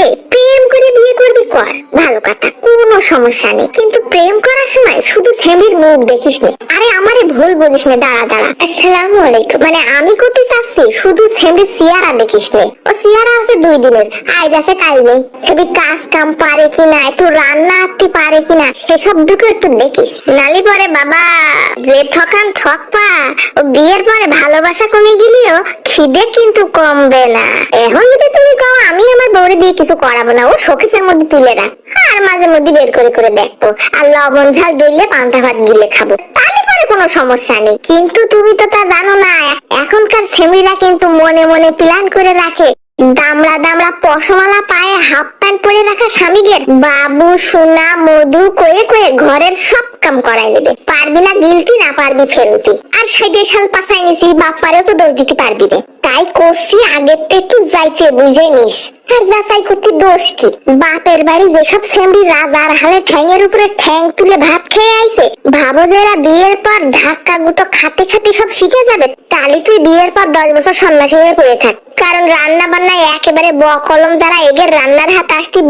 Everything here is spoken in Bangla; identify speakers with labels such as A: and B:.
A: প্রেম করে বিয়ে করবি কর। ভালো কথা, কোনো সমস্যা নেই। কিন্তু প্রেম করার সময় শুধু ফ্যামিলির মুখ দেখিস নে। আরে আমারে ভুল বুঝিস নে, দাঁড়া দাঁড়া। আসসালামু আলাইকুম। মানে আমি করতে চাচ্ছি শুধু ফ্যামিলির সিয়ারা দেখিস নে। ও সিয়ারা আছে দুই দিনের। আজ আছে, কাল নেই। সেবি কাজ কাম পারে কিনা একটু রান্না আটতে পারে কিনা সেসব দিকে একটু দেখিস। নালি পরে বাবা, যে ঠকান ঠকপা। ও বিয়ের পরে ভালোবাসা কমে গেলেও খিদে কিন্তু কমবে না। এখন যদি বউরে দিয়ে কিছু করাবো না, ও শোকেসের মধ্যে তুলে রাখ আর মাঝে মধ্যে বের করে করে দেখব আর লবণ, ঝাল ডইলে পান্তা ভাত গিলে খাব। কোনো সমস্যা নেই। কিন্তু তুমি তো তা জানো না, এখনকার কিন্তু মনে মনে প্ল্যান করে রাখে। পশমালা পায়ে হাফ প্যান্ট পরে রাখা স্বামীদের বাবু, সোনা, মধু করে করে ঘরের সব কাম করাই নেবে পারবি না গিলতি, না পারবি ফেলতি। আর সেটে শাল পাশাই নিছি বাপারেও তো দোষ দিতে পারবি রে। তাই করছি, আগের তো একটু যাইছে, বুঝে নিস। আর যাচাই করতে দোষ কি? বাপের বাড়ি যেসব সেমরি রাজার হালে ঠ্যাঙের উপরে ঠ্যাং তুলে ভাত খেয়ে আইছে, ভাবো যে এরা বিয়ের পর ধাক্কা গুতো খাতে খাতে সব শিখে যাবে। তাহলে তুই বিয়ের পর দশ বছর সন্ন্যাসী হয়ে পড়ে থাক। কারণ রান্না বান্না একেবারে বকলম কলম যারা, এগের রান্নার হাত আসতি